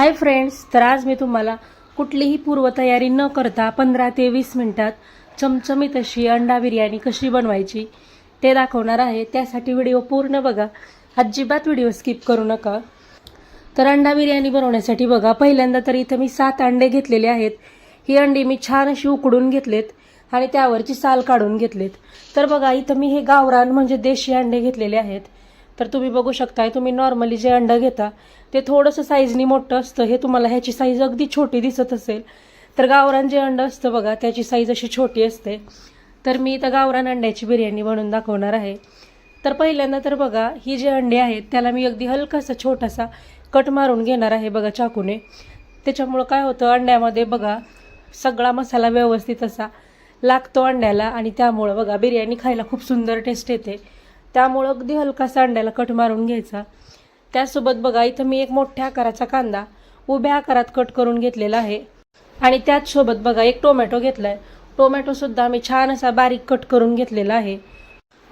Hi friends तर आज मी तुम्हाला कुठलीही पूर्वतयारी न करता पंधरा ते वीस मिनटात चमचमीत अशी अंडा बिर्याणी कशी बनवायची ते दाखवणार आहे. त्यासाठी व्हिडिओ पूर्ण बघा. अजिबात व्हिडिओ स्किप करू नका. तर अंडा बिर्याणी बनवण्यासाठी बघा पहिल्यांदा तर इथं मी सात अंडे घेतलेले आहेत. ही अंडी मी छान अशी उकडून घेतलेत आणि त्यावरची साल काढून घेतलेत. तर बघा इथं मी हे गावरान म्हणजे देशी अंडे घेतलेले आहेत. तर तुम्ही बघू शकताय तुम्ही नॉर्मली जे अंडं घेता ते थोडंसं साईजनी मोठं असतं. हे तुम्हाला ह्याची साईज अगदी छोटी दिसत असेल. तर गावरान जे अंडं असतं बघा त्याची साईज अशी छोटी असते. तर मी इथं गावरान अंड्याची बिर्याणी बनवून दाखवणार आहे. तर पहिल्यांदा तर बघा ही जे अंडी आहेत त्याला मी अगदी हलकासा छोटासा कट मारून घेणार आहे बघा चाकूने. त्याच्यामुळं काय होतं अंड्यामध्ये बघा सगळा मसाला व्यवस्थित असा लागतो अंड्याला आणि त्यामुळं बघा बिर्याणी खायला खूप सुंदर टेस्ट येते. त्यामुळं अगदी हलकासा अंड्याला कट मारून घ्यायचा. त्यासोबत बघा इथं मी एक मोठ्या आकाराचा कांदा उभ्या आकारात कट करून घेतलेला आहे. आणि त्याचसोबत बघा एक टोमॅटो घेतलाय. टोमॅटोसुद्धा मी छान असा बारीक कट करून घेतलेला आहे.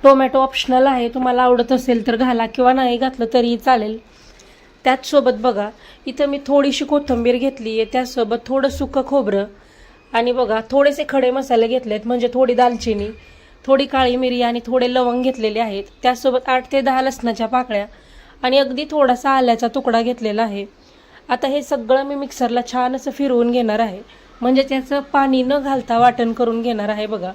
टोमॅटो ऑप्शनल आहे तुम्हाला आवडत असेल तर घाला किंवा नाही घातलं तरी चालेल. त्याचसोबत बघा इथं मी थोडीशी कोथिंबीर घेतली आहे त्यासोबत थोडं सुकं खोबरं आणि बघा थोडेसे खडे मसाले घेतले आहेत म्हणजे थोडी दालचिनी. थोडी काळी मिरी आणि थोडे लवंग घेतलेले आहेत. त्यासोबत आठ ते दहा लसणाच्या पाकळ्या आणि अगदी थोडासा आल्याचा तुकडा घेतलेला आहे. आता हे सगळं मी मिक्सरला छान असं फिरवून घेणार आहे. म्हणजे त्याचं पाणी न घालता वाटण करून घेणार आहे बघा.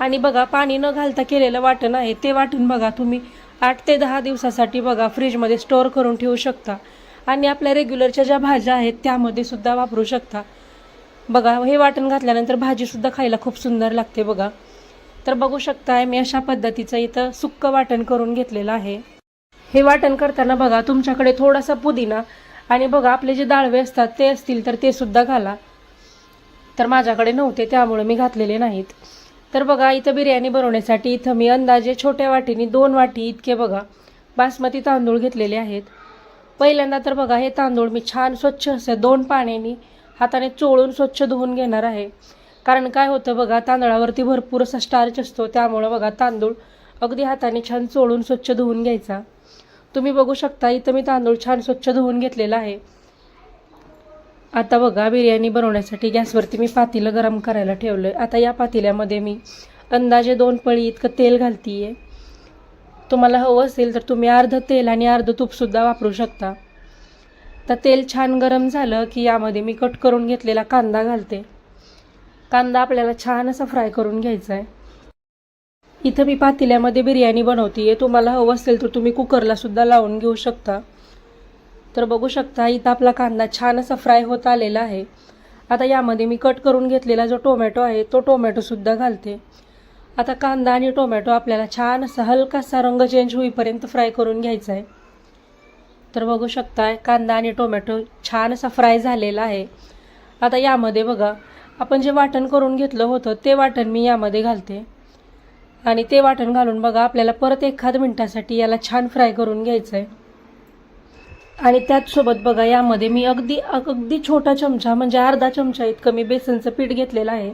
आणि बघा पाणी न घालता केलेलं वाटण आहे. ते वाटण बघा तुम्ही आठ ते दहा दिवसासाठी बघा फ्रीजमध्ये स्टोअर करून ठेवू शकता. आणि आपल्या रेग्युलरच्या ज्या भाज्या आहेत त्यामध्ये सुद्धा वापरू शकता. बघा हे वाटण घातल्यानंतर भाजीसुद्धा खायला खूप सुंदर लागते बघा. तर बघू शकताय मी अशा पद्धतीचं इथं सुक्क वाटण करून घेतलेलं आहे. हे वाटण करताना बघा तुमच्याकडे थोडासा पुदिना आणि बघा आपले जे दाळवे असतात ते असतील तर ते सुद्धा घाला. तर माझ्याकडे नव्हते त्यामुळे मी घातलेले नाहीत. तर बघा इथं बिर्याणी बनवण्यासाठी इथं मी अंदाजे छोट्या वाटीनी दोन वाटी इतके बघा बासमती तांदूळ घेतलेले आहेत. पहिल्यांदा तर बघा हे तांदूळ मी छान स्वच्छ असे दोन पाण्याने हाताने चोळून स्वच्छ धुवून घेणार आहे. कारण काय होतं बघा तांदळावरती भरपूर असा स्टार्च असतो त्यामुळं बघा तांदूळ अगदी हाताने छान चोळून स्वच्छ धुवून घ्यायचा. तुम्ही बघू शकता इथं मी तांदूळ छान स्वच्छ धुवून घेतलेला आहे. आता बघा बिर्याणी बनवण्यासाठी गॅसवरती मी पातेलं गरम करायला ठेवलं आहे आता या पातेल्यामध्ये मी अंदाजे दोन पळी इतकं तेल घालती आहे तुम्हाला हवं असेल तर तुम्ही अर्धं तेल आणि अर्धं तूपसुद्धा वापरू शकता. तर तेल छान गरम झालं की यामध्ये मी कट करून घेतलेला कांदा घालते. कांदा आपल्याला छान असा फ्राय करून घ्यायचा आहे इथं मी पातेल्यामध्ये बिर्याणी बनवते तुम्हाला हवं असेल तर तुम्ही कुकरला सुद्धा लावून घेऊ शकता. तर बघू शकता इथं आपला कांदा छान असा फ्राय होत आलेला आहे. आता यामध्ये मी कट करून घेतलेला जो टोमॅटो आहे तो टोमॅटोसुद्धा घालते. आता कांदा आणि टोमॅटो आपल्याला छान असा हलकासा रंग चेंज होईपर्यंत फ्राय करून घ्यायचा आहे तर बघू शकता कांदा आणि टोमॅटो छान असा फ्राय झालेला आहे. आता यामध्ये बघा आपण जे वाटण करून घेतलं होतं ते वाटण मी यामध्ये घालते. आणि ते वाटण घालून बघा आपल्याला परत एखाद मिनटासाठी याला छान फ्राय करून घ्यायचं आहे आणि त्याचसोबत बघा यामध्ये मी अगदी अगदी छोटा चमचा म्हणजे अर्धा चमचा इतकं मी बेसनचं पीठ घेतलेलं आहे.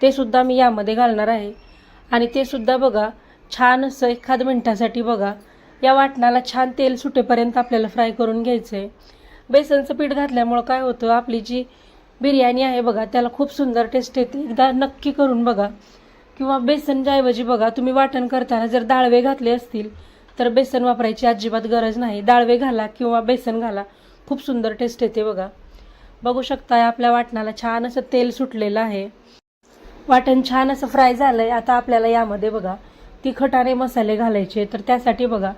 ते सुद्धा मी यामध्ये घालणार आहे. आणि ते सुद्धा बघा छान असं एखाद मिनटासाठी बघा या वाटणाला छान तेल सुटेपर्यंत आपल्याला फ्राय करून घ्यायचं आहे बेसनचं पीठ घातल्यामुळं काय होतं आपली जी बिर्याणी आहे बघा त्याला खूप सुंदर टेस्ट येते. एकदा नक्की करून बघा. किंवा बेसनच्याऐवजी बघा तुम्ही वाटण करताना जर डाळवे घातले असतील तर बेसन वापरायची अजिबात गरज नाही. डाळवे घाला किंवा बेसन घाला. खूप सुंदर टेस्ट येते बघा. बघू शकताय आपल्या वाटणाला छान असं तेल सुटलेलं आहे. वाटण छान असं फ्राय झालं आहे आता आपल्याला यामध्ये बघा तिखटाने मसाले घालायचे. तर त्यासाठी बघा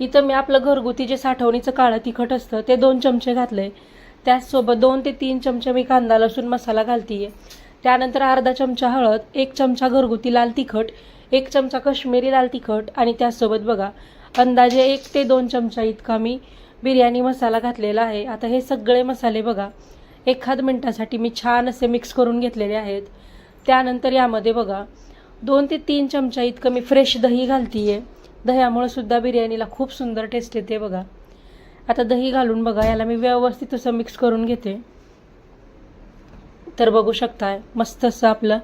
इथं मी आपलं घरगुती जे साठवणीचं काळं तिखट असतं ते दोन चमचे घातले त्याचसोबत दोन ते तीन चमचे मी कांदा लसूण मसाला घालतीये. त्यानंतर अर्धा चमचा हळद एक चमचा घरगुती लाल तिखट एक चमचा कश्मीरी लाल तिखट आणि त्याचसोबत बघा अंदाजे एक ते दोन चमचा इतका मी बिर्याणी मसाला घातलेला आहे. आता हे सगळे मसाले बघा एखाद मिनटासाठी मी छान असे मिक्स करून घेतलेले आहेत. त्यानंतर यामध्ये बघा दोन ते तीन चमचा इतकं मी फ्रेश दही घालतीये. दह्यामुळे सुद्धा बिर्याणीला खूप सुंदर टेस्ट येते बघा. आता दही घालून बघा याला मी व्यवस्थित असं मिक्स करून घेते. तर बघू शकताय मस्त असं आपलं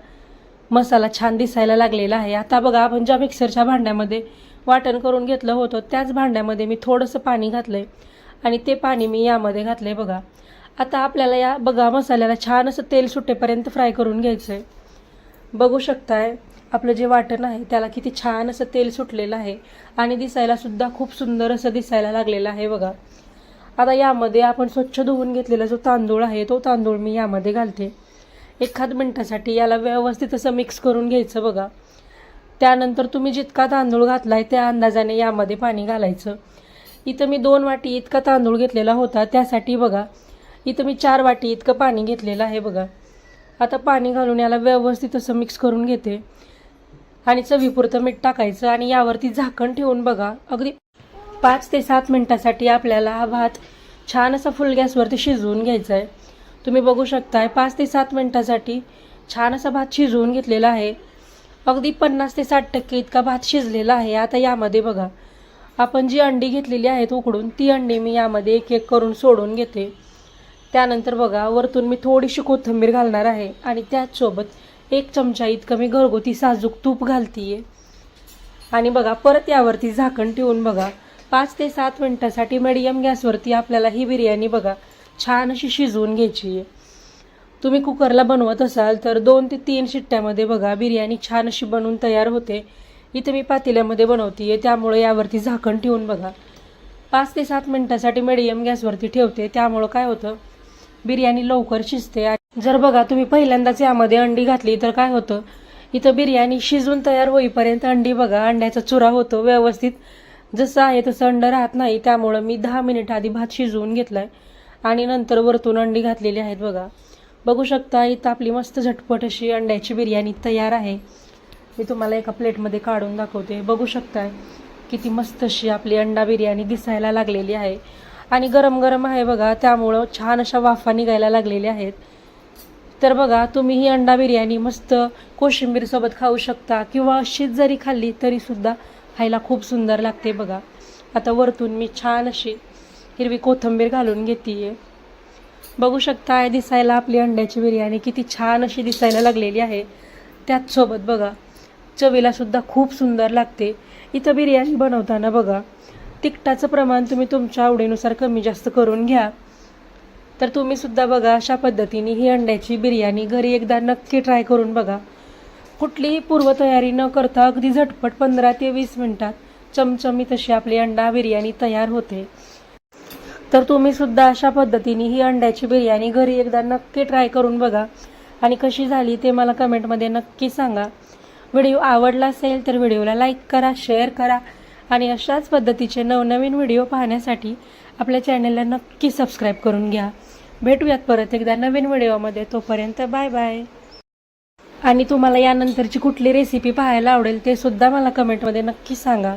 मसाला छान दिसायला लागलेला आहे. आता बघा आपण ज्या मिक्सरच्या भांड्यामध्ये वाटण करून घेतलं होतं त्याच भांड्यामध्ये मी थोडंसं पाणी घातलंय आणि ते पाणी मी यामध्ये घातलंय बघा. आता आपल्याला या बघा मसाल्याला छान असं तेल सुटेपर्यंत फ्राय करून घ्यायचं आहे बघू शकताय आपलं जे वाटण आहे त्याला किती छान असं तेल सुटलेलं आहे आणि दिसायला सुद्धा खूप सुंदर असं दिसायला लागलेलं आहे बघा. आता यामध्ये आपण स्वच्छ धुवून घेतलेला जो तांदूळ आहे तो तांदूळ मी यामध्ये घालते. एखाद मिनटासाठी याला व्यवस्थित असं मिक्स करून घ्यायचं बघा. त्यानंतर तुम्ही जितका तांदूळ घातलाय त्या अंदाजाने यामध्ये पाणी घालायचं. इथं मी दोन वाटी इतका तांदूळ घेतलेला होता त्यासाठी बघा. इथं मी चार वाटी इतकं पाणी घेतलेलं आहे बघा. आता पाणी घालून याला व्यवस्थित असं मिक्स करून घेते. आणि चवीपुरतं मीठ टाकायचं आणि यावरती झाकण ठेवून बघा. अगदी पाच ते सात मिनटासाठी आपल्याला हा भात छान असा फुल गॅसवरती शिजवून घ्यायचा आहे तुम्ही बघू शकताय पाच ते सात मिनटासाठी छान असा भात शिजवून घेतलेला आहे. अगदी पन्नास ते साठ टक्के इतका भात शिजलेला आहे. आता यामध्ये बघा आपण जी अंडी घेतलेली आहेत उकडून ती अंडी मी यामध्ये एक एक करून सोडून घेते. त्यानंतर बघा वरतून मी थोडीशी कोथिंबीर घालणार आहे आणि त्याचसोबत एक चमचा इतकं मी घरगुती साजूक तूप घालतीये. आणि बघा परत यावरती झाकण ठेवून बघा. पाच ते सात मिनटासाठी मिडियम गॅसवरती आपल्याला ही बिर्याणी बघा छान अशी शिजवून घ्यायची आहे तुम्ही कुकरला बनवत असाल तर दोन ते तीन शिट्ट्यामध्ये बघा बिर्याणी छान अशी बनवून तयार होते. इथे मी पातेल्यामध्ये बनवते त्यामुळे यावरती झाकण ठेवून बघा. पाच ते सात मिनटासाठी मिडियम गॅसवरती ठेवते त्यामुळं काय होतं? बिर्याणी लवकर शिजते जर बघा तुम्ही पहिल्यांदाच यामध्ये अंडी घातली तर काय होतं? इथं बिर्याणी शिजून तयार होईपर्यंत अंडी बघा अंड्याचा चुरा होतो व्यवस्थित. जसं आहे तसं अंड राहत नाही त्यामुळं मी दहा मिनिट आधी भात शिजवून घेतलाय आणि नंतर वरतून अंडी घातलेली आहेत बघा. बघू शकता इथं आपली मस्त झटपट अशी अंड्याची बिर्याणी तयार आहे. मी तुम्हाला एका प्लेटमध्ये काढून दाखवते. बघू शकताय किती मस्त अशी आपली अंडा बिर्याणी दिसायला लागलेली आहे. आणि गरम गरम आहे बघा त्यामुळं छान अशा वाफा निघायला लागलेल्या आहेत. तर बघा तुम्ही ही अंडा बिर्याणी मस्त कोशिंबीरसोबत खाऊ शकता किंवा अशीच जरी खाल्ली तरीसुद्धा खायला खूप सुंदर लागते बघा. आता वरतून मी छान अशी हिरवी कोथिंबीर घालून घेते बघू शकता दिसायला आपली अंड्याची बिर्याणी किती छान अशी दिसायला लागलेली आहे. त्याचसोबत बघा चवीलासुद्धा खूप सुंदर लागते. इथं बिर्याणी बनवताना बघा तिखटाचं प्रमाण तुम्ही तुमच्या आवडीनुसार कमी जास्त करून घ्या. तर तुम्ही सुद्धा बघा अशा पद्धतीने ही अंड्याची बिर्याणी घरी एकदा नक्की ट्राय करून बघा. कुठलीही पूर्वतयारी न करता अगदी झटपट पंधरा ते वीस मिनिटात चमचमीत अशी आपली अंडा बिर्याणी तयार होते. तर तुम्ही सुद्धा अशा पद्धतीने ही अंड्याची बिर्याणी घरी एकदा नक्की ट्राय करून बघा. आणि कशी झाली ते मला कमेंटमध्ये नक्की सांगा. व्हिडिओ आवडला असेल तर व्हिडिओला लाईक करा शेअर करा. आणि अशाच पद्धतीचे नवनवीन व्हिडिओ पाहण्यासाठी आपल्या चॅनलला नक्की सबस्क्राईब करून घ्या. भेटूयात परत एकदा नवीन व्हिडिओमध्ये. तोपर्यंत बाय बाय. आणि तुम्हाला यानंतरची कुठली रेसिपी पाहायला आवडेल ते सुद्धा मला कमेंटमध्ये नक्की सांगा.